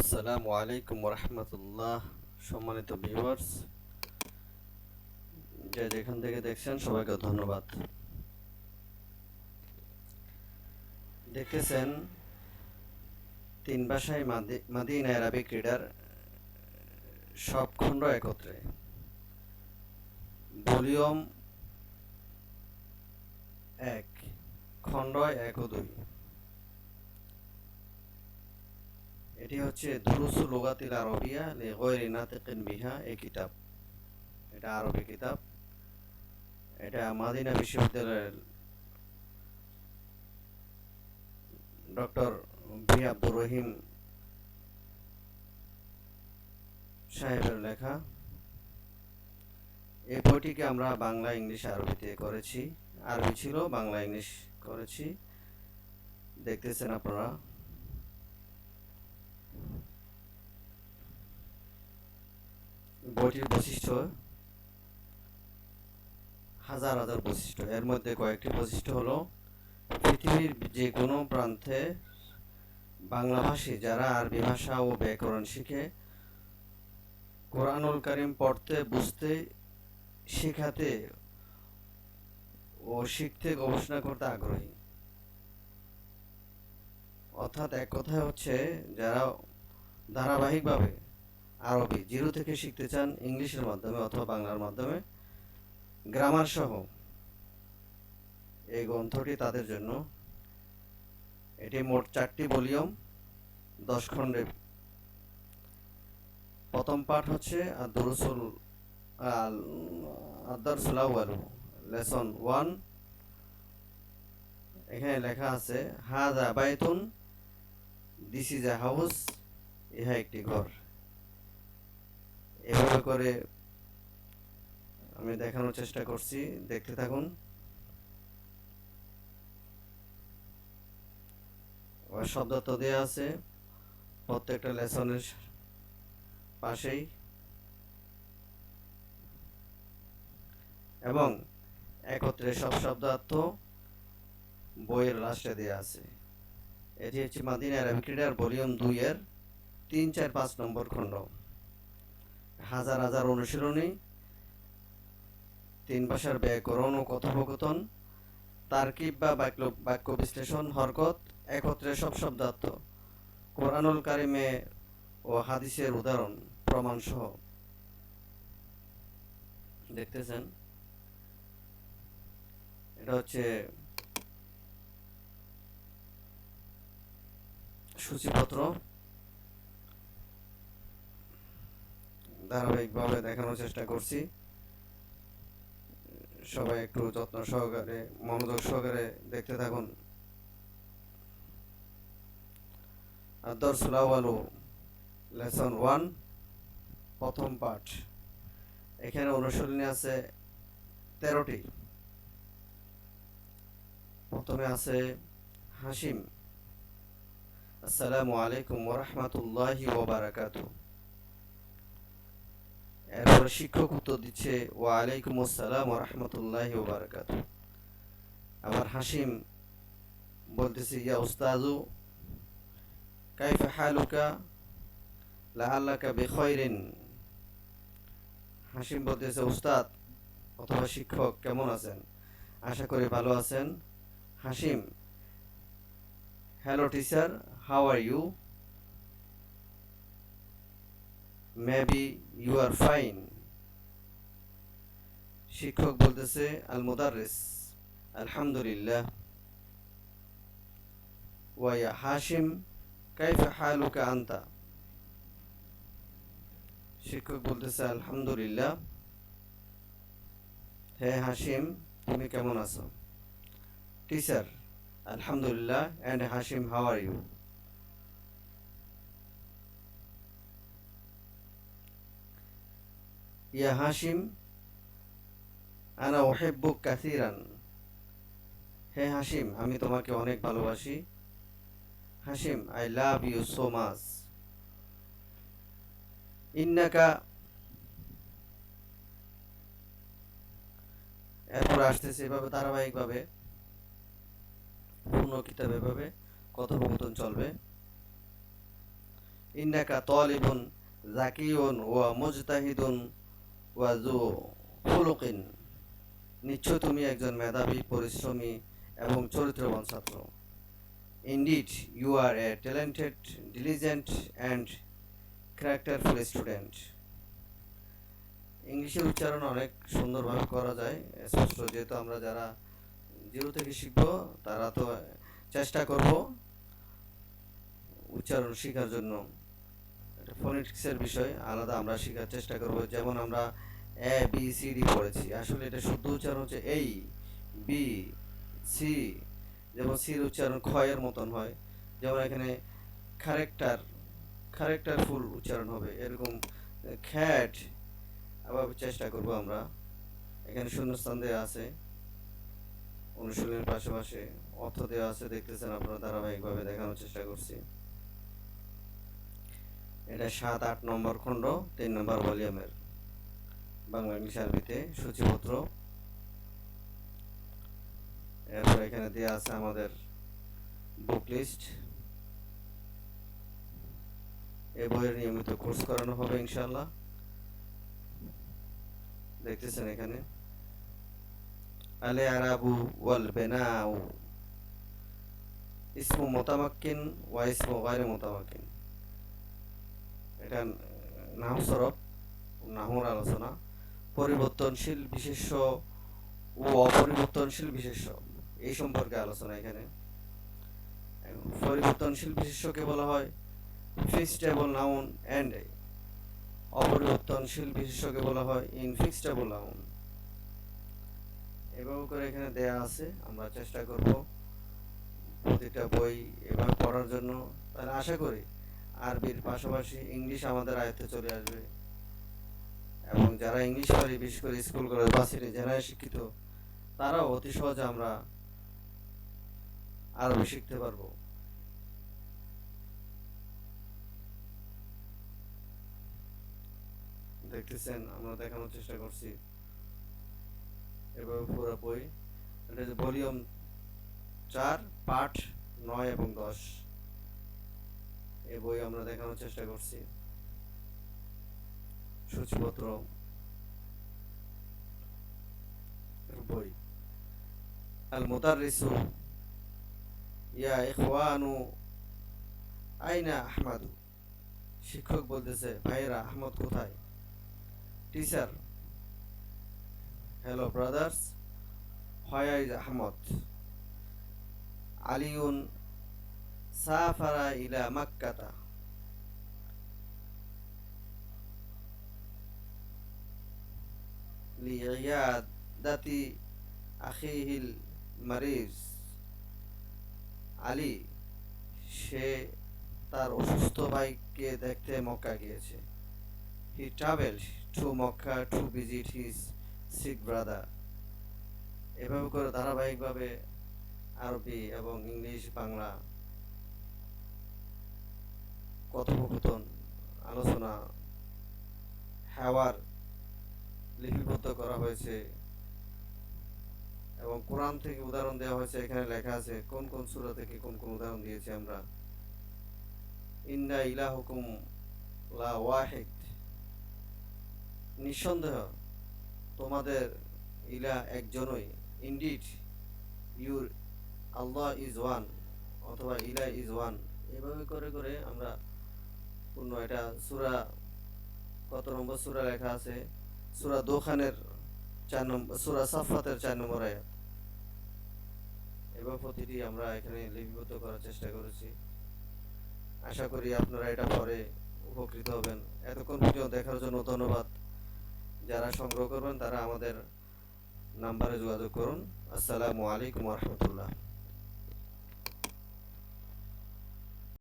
আসসালামু আলাইকুম রহমতুল্লাহ সম্মানিত ভিউয়ার্স যে যেখান থেকে দেখছেন, সবাইকে ধন্যবাদ। দেখতেছেন তিন ভাষায় মাদি- মাদিন আরবি ক্রীড়ার সব খণ্ড একত্রে। ভলিউম এক, খণ্ড এক ও দুই। এটি হচ্ছে দুরুসু লুগাতিল আরবিয়া লিগয়রি নাতিকিন বিহা, এই কিতাব। এটা আরবি কিতাব। এটা মাদিনা বিশ্ববিদ্যালয়ের ডক্টর ভি আব্দুর রহিম সাহেবের লেখা। এই বইটিকে আমরা বাংলা, ইংলিশ, আরবিতে করেছি। আরবি ছিল, বাংলা, ইংলিশ করেছি। দেখতেছেন আপনারা। বইটির বৈশিষ্ট্য হাজার হাজার বৈশিষ্ট্য। এর মধ্যে কয়েকটি বৈশিষ্ট্য হলো, পৃথিবীর যে কোনো প্রান্তে বাংলাভাষী যারা আরবি ভাষা ও ব্যাকরণ শিখে, কোরআনুল কারিম পড়তে, বুঝতে, শেখাতে ও শিখতে গবেষণা করতে আগ্রহী। অর্থাৎ এক কথায় হচ্ছে, যারা ধারাবাহিকভাবে আরবি, জিরো থেকে শিখতে চান ইংলিশের মাধ্যমে অথবা বাংলার মাধ্যমে। গ্রামার সহ এই গ্রন্থটি তাদের জন্য। এটি মোট চারটি ভলিউম, দশ খণ্ডে। প্রথম পাঠ হচ্ছে আদরুসুল আদারসুল লেসন ওয়ান। এখানে লেখা আছে, হাদা বাইতুন, দিস ইজ এ হাউস, ইহা একটি ঘর। এভাবে করে আমি দেখানোর চেষ্টা করছি। দেখতে থাকুন। শব্দ তো দেওয়া আছে প্রত্যেকটা লেসনের পাশেই। এবং একত্রে সব শব্দার্থ বইয়ের লাস্টে দেওয়া আছে। এটি হচ্ছে মাদিনা ক্রীড়ার ভলিউম দুই এর তিন চার পাঁচ নম্বর খণ্ড। হাজার হাজার অনুশীলনী, তিন ভাষার ব্যাকরণ ও কথোপকথন, তার্কিব বা বাক্য বাক্য বিশ্লেষণ হরকত, একত্রে সব শব্দার্থ, কোরআনুল কারিমে ও হাদিসের উদাহরণ প্রমাণ সহ দেখতেছেন? এটা হচ্ছে সূচিপত্র। ধারাবাহিকভাবে দেখানোর চেষ্টা করছি। সবাই একটু যত্ন সহকারে, মনোযোগ সহকারে দেখতে থাকুন। আওয়ালু, লেসন ওয়ান, প্রথম পাঠ। এখানে অনুশীলনী আছে তেরোটি। প্রথমে আছে হাসিম আসসালামু আলাইকুম ওরহমতুল্লাহি ওবারাকাতু শিক্ষক উত্তর দিচ্ছে ওয়া আলাইকুম আসসালাম রাহমাতুল্লাহি ওয়া আবার হাসিম বলতেছে, ইয়া উস্তাজু কাইফা হালুকা বিখাইরিন? হাসিম বলতেছে, উস্তাদ, অথবা শিক্ষক, কেমন আছেন? আশা করি ভালো আছেন। Hashim, hello teacher, how are you? Maybe you are fine. শিক্ষক বলতেছে আল মুদারিস আলহামদুলিল্লাহ। ওয়া হাশিম, কাইফা হালুকা আনতা? শিক্ষক বলতেছে, আলহামদুলিল্লাহ। হে হাশিম, তুমি কেমন আছো? টিচার, আলহামদুলিল্লাহ and Hashim, how are you? ইয়া হাশিম আনা ওহেব্বুক কাসিরান। হে হাসিম আমি তোমাকে অনেক ভালোবাসি। Hashim I love you so much ইন্নাকা, এরপর আসতেছে এভাবে, ধারাবাহিকভাবে, পূর্ণ কিতাব এভাবে কথোপকথন চলবে। ইন্নাকা তলিবুন জাকিউন ওয়া মুজতাহিদুন ওয়া জু নিশ্চয় তুমি একজন মেধাবী, পরিশ্রমী এবং চরিত্রবান ছাত্র। Indeed you are a talented diligent and characterful student ইংলিশের উচ্চারণ অনেক সুন্দরভাবে করা যায়, স্পষ্ট, যেহেতু আমরা যারা জিরো থেকে শিখব, তারা তো চেষ্টা করব উচ্চারণ শেখার জন্য। ফোনেটিক্সের বিষয়, আলাদা আমরা শেখার চেষ্টা করব। যেমন আমরা এ বি সি ডি পড়েছি। আসলে এটা শুদ্ধ উচ্চারণ হচ্ছে এই বি সি যেমন সির উচ্চারণ ক্ষয়ের মতন হয়। যেমন এখানে ক্যারেক্টার ক্যারেক্টার ফুল উচ্চারণ হবে। এরকম খ্যাট আবার চেষ্টা করব আমরা। এখানে শূন্যস্থান দেওয়া আছে। অনুশীলনের পাশাপাশি অর্থ দেওয়া আছে। দেখতেছেন আপনারা ধারাবাহিকভাবে দেখানোর চেষ্টা করছি। এটা সাত, আট নম্বর খণ্ড, তিন নম্বর ভলিউমের। বাংলা ইংলিশ আরবিতে সূচিপত্র। এরপর এখানে দেওয়া আছে আমাদের বুক লিস্ট এই বইয়ের নিয়মিত কোর্স করানো হবে ইনশাল্লাহ দেখতেছেন এখানে। আলে আরাবু ওয়াল বেনাউ। ইসমু মোতামাক্কিন ওয়া ইসমু গায়রে মোতামাক্কিন। এটা নাহু সরব নাহুর আলোচনা। পরিবর্তনশীল বিশেষ্য ও অপরিবর্তনশীল বিশেষ্য। এই সম্পর্কে আলোচনা এখানে। পরিবর্তনশীল বিশেষ্যকে বলা হয় ফিক্সটেবল নাউন অ্যান্ড অপরিবর্তনশীল বিশেষ্যকে বলা হয় ইনফিক্সটেবল নাউন এভাবে করে এখানে দেয়া আছে, আমরা চেষ্টা করব প্রতিটা বই এভাবে পড়ার জন্য। তাহলে আশা করি আরবির পাশাপাশি ইংলিশ আমাদের আয়ত্তে চলে আসবে। এবং যারা ইংলিশ পারি বিশেষ করে স্কুল কলেজ বাসিরে যারা শিক্ষিত, তারাও অতি সহজে আমরা আরবি শিখতে পারব। দেখতেছেন, আমরা দেখানোর চেষ্টা করছি। এভাবে পুরো বই, এটা যে ভলিউম চার, পাঠ নয় এবং দশ। এই বই আমরা দেখানোর চেষ্টা করছি। সূচিপত্র বই। আল মুদাররিসু ইয়া ইখওয়ানু, আইনা আহমাদু। শিক্ষক বলতেছে ভাইরা আহমদ কোথায়? Teacher, hello brothers where Ahmad? আলিউন সাফারা ইলা মাক্কাতা। লিয়াদাতি আখিহিল মারিজ আলী, সে তার অসুস্থ ভাইকে দেখতে মক্কা গিয়েছে। He travel to Mecca to visit his sick brother এভাবে করে ধারাবাহিকভাবে আরবি এবং ইংলিশ, বাংলা কথোপকথন, আলোচনা, হেওয়ার লিপিবদ্ধ করা হয়েছে। এবং কোরআন থেকে উদাহরণ দেওয়া হয়েছে, এখানে লেখা আছে, কোন কোন সূরা থেকে কোন কোন উদাহরণ দিয়েছি আমরা। ইন্না ইলাহুকুম লা ওয়াহিদ। নিঃসন্দেহ, তোমাদের ইলা একজনই। Indeed your Allah is one অথবা ইলা ইজ ওয়ান এভাবে করে করে আমরা পূর্ণ এটা সুরা, কত নম্বর সুরা লেখা আছে? সুরা দোখানের চার নম্বর সুরা সাফাতের চার নম্বর আয়াত। এবং প্রতিটি আমরা এখানে লিপিবদ্ধ করার চেষ্টা করেছি। আশা করি আপনারা এটা পরে উপকৃত হবেন। এতক্ষণ ভিডিও দেখার জন্য ধন্যবাদ। যারা সংগ্রহ করবেন তারা আমাদের নাম্বারে যোগাযোগ করুন। আসসালামু আলাইকুম রহমতুল্লাহ।